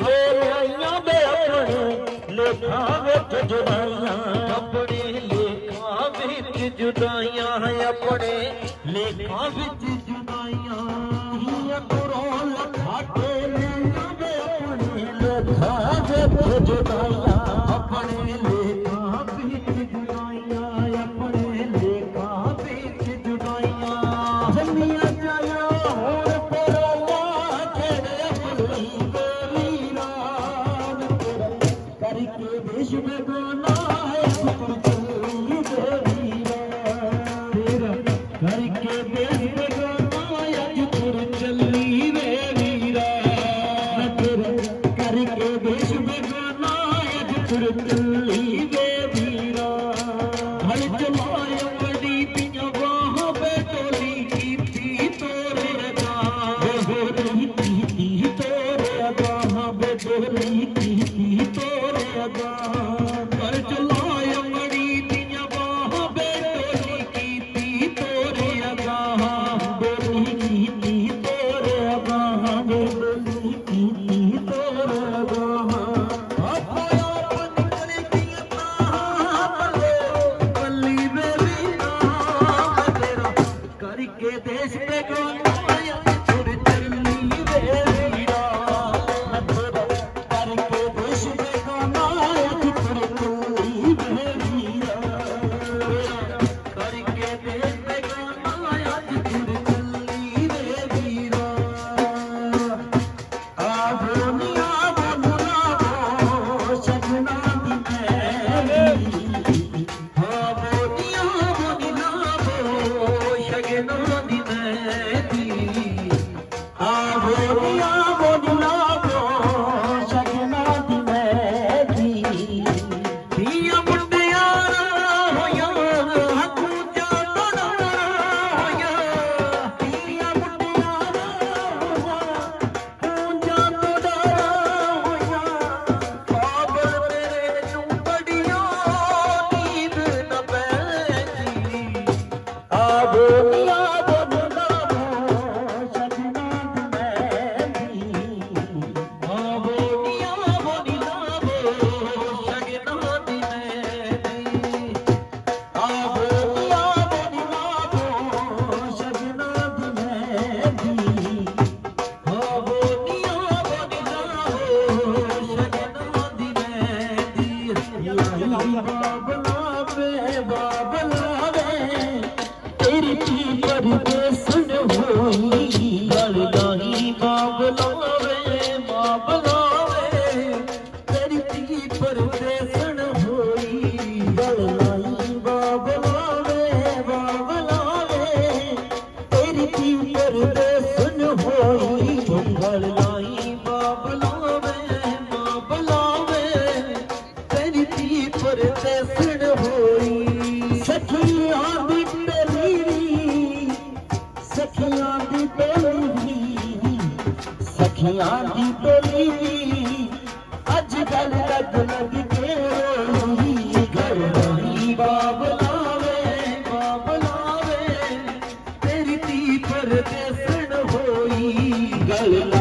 ਫੇਰ ਆਈਆਂ ਦੇ ਆਪਣੇ ਲੇਖਾਂ ਵਿੱਚ ਜੁਦਾਈਆਂ। ਆਪਣੇ ਲੇਖਾਂ ਵਿੱਚ ਜੁਦਾਈਆਂ ਆਪਣੇ ਲੇਖਾਂ ਵਿੱਚ चली ದೇಶಕ್ಕೆ ದೇಶ ಬೇಕು Sahab. ਸਖੀਆਂ ਦੀ ਟੋਲੀ। ਅੱਜ ਕੱਲ ਲੱਗ ਲੱਗਦੇ ਕੇ ਰੋਹੀ ਘਰ ਰਹੀ ਬਾਬ ਲਾਵੇ ਬਾਬ ਲਾਵੇ। ਤੇਰੀ ਤੀ ਪਰਦੇਸਣ ਹੋਈ ਗਲ